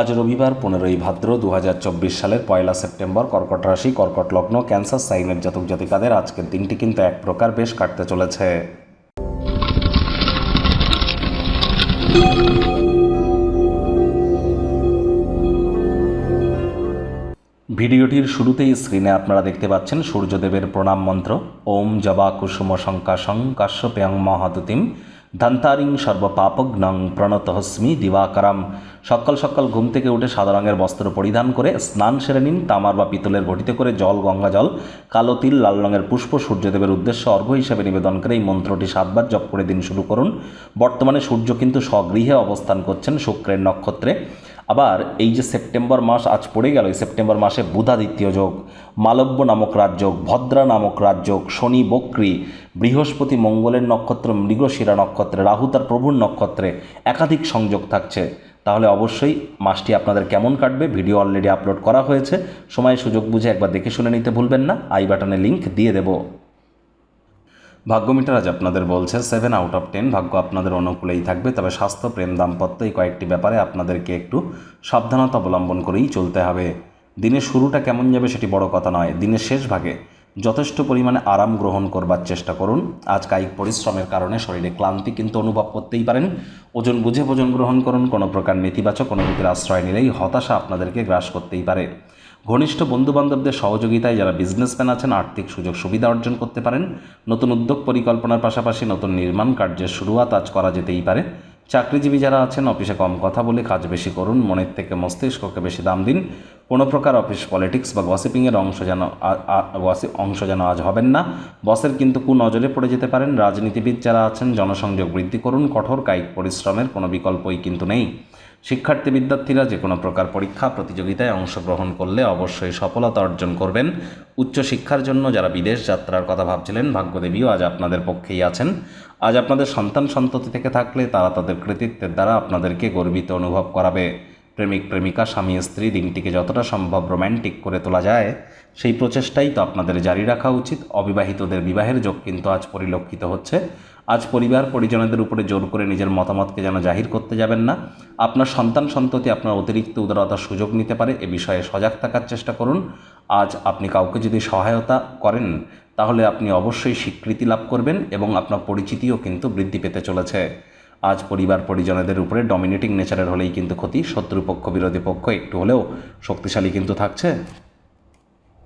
আজ রবিবার, পনেরোই ভাদ্র দু হাজার চব্বিশ সালের পয়লা সেপ্টেম্বর, কর্কট রাশি, কর্কট লগ্ন, ক্যান্সার, সাইনের জাতক জাতিকাদের আজকের দিনটি কিন্তু এক প্রকার বেশ কাটতে চলেছে। ভিডিওটির শুরুতেই স্ক্রিনে আপনারা দেখতে পাচ্ছেন সূর্যদেবের প্রণাম মন্ত্র, ওম জবা কুসুম শঙ্কাশং কাশ্যপেয়ং মহাদুতিম। ধন্তারিং সর্বপাপগ্নং প্রণতহস্মি দিবাকরাম। সকাল সকাল ঘুম থেকে উঠে সাদা রঙের বস্ত্র পরিধান করে স্নান সেরে নিন। তামার বা পিতলের ঘটিতে করে জল, গঙ্গা জল, কালো তিল, লাল রঙের পুষ্প, সূর্যদেবের উদ্দেশ্যে অর্ঘ্য হিসেবে নিবেদন করে এই মন্ত্রটি সাতবার জপ করে দিন শুরু করুন। বর্তমানে সূর্য কিন্তু স্বগৃহে অবস্থান করছেন শুক্রের নক্ষত্রে। আবার এই যে সেপ্টেম্বর মাস আজ পড়ে গেল, এই সেপ্টেম্বর মাসে বুধাদিত্য যোগ, মালব্য নামক রাজযোগ ভদ্রা নামক রাজযোগ শনি বক্রী, বৃহস্পতি মঙ্গলের নক্ষত্র, মৃগশিরা নক্ষত্রে, রাহু তার প্রভুর নক্ষত্রে একাধিক সংযোগ থাকছে। তাহলে অবশ্যই মাসটি আপনাদের কেমন কাটবে, ভিডিও অলরেডি আপলোড করা হয়েছে। সময় সুযোগ বুঝে একবার দেখে শুনে নিতে ভুলবেন না। আই বাটনে লিংক দিয়ে দেবো। ভাগ্যমিটার আজ আপনাদের বলছে সেভেন আউট অফ টেন ভাগ্য আপনাদের অনুকূলেই থাকবে, তবে স্বাস্থ্য, প্রেম, দাম্পত্য এই কয়েকটি ব্যাপারে আপনাদেরকে একটু সাবধানতা অবলম্বন করেই চলতে হবে। দিনের শুরুটা কেমন যাবে সেটি বড় কথা নয়, দিনের শেষ ভাগে যথেষ্ট পরিমাণে আরাম গ্রহণ করবার চেষ্টা করুন। আজ কায়িক পরিশ্রমের কারণে শরীরে ক্লান্তি কিন্তু অনুভব করতেই পারেন। ওজন বুঝে ভোজন গ্রহণ করুন, কোনো প্রকার নেতিবাচক অনুভূতির আশ্রয় নিলেই হতাশা আপনাদেরকে গ্রাস করতেই পারে। ঘনিষ্ঠ বন্ধুবান্ধবদের সহযোগিতায় যারা বিজনেসম্যান আছেন, আর্থিক সুযোগ সুবিধা অর্জন করতে পারেন। নতুন উদ্যোগ পরিকল্পনার পাশাপাশি নতুন নির্মাণ কার্যের শুরুয়াত আজ করা যেতেই পারে। চাকরিজীবী যারা আছেন, অফিসে কম কথা বলে কাজ বেশি করুন, মনের থেকে মস্তিষ্ককে বেশি দাম দিন। কোনো প্রকার অফিস পলিটিক্স বা গসিপিংয়ের অংশ যেন অংশ যেন আজ হবেন না। বসের কিন্তু কু নজরে পড়ে যেতে পারেন। রাজনীতিবিদ যারা আছেন, জনসংযোগ বৃদ্ধি করুন। কঠোর কায়িক পরিশ্রমের কোনো বিকল্পই কিন্তু নেই। শিক্ষার্থী বিদ্যার্থীরা যে কোনো প্রকার পরীক্ষা, প্রতিযোগিতায় অংশগ্রহণ করলে অবশ্যই সফলতা অর্জন করবেন। উচ্চশিক্ষার জন্য যারা বিদেশ যাত্রার কথা ভাবছিলেন, ভাগ্যদেবীও আজ আপনাদের পক্ষেই আছেন। আজ আপনাদের সন্তান সন্ততি থেকে থাকলে তারা তাদের কৃতিত্বের দ্বারা আপনাদেরকে গর্বিত অনুভব করাবে। প্রেমিক প্রেমিকা, স্বামী, স্ত্রী, দিনটিকে যতটা সম্ভব রোম্যান্টিক করে তোলা যায়, সেই প্রচেষ্টাই তো আপনাদের জারি রাখা উচিত। অবিবাহিতদের বিবাহের যোগ কিন্তু আজ পরিলক্ষিত হচ্ছে। আজ পরিবার পরিজনদের উপরে জোর করে নিজের মতামতকে যেন জাহির করতে যাবেন না। আপনার সন্তান সন্ততি আপনার অতিরিক্ত উদারতার সুযোগ নিতে পারে, এ বিষয়ে সজাগ থাকার চেষ্টা করুন। আজ আপনি কাউকে যদি সহায়তা করেন, তাহলে আপনি অবশ্যই স্বীকৃতি লাভ করবেন এবং আপনার পরিচিতিও কিন্তু বৃদ্ধি পেতে চলেছে। আজ পরিবার পরিজনদের উপরে ডমিনেটিং নেচারের হলেই কিন্তু ক্ষতি, শত্রুপক্ষ, বিরোধী পক্ষ, একটু হলেও শক্তিশালী কিন্তু থাকছে।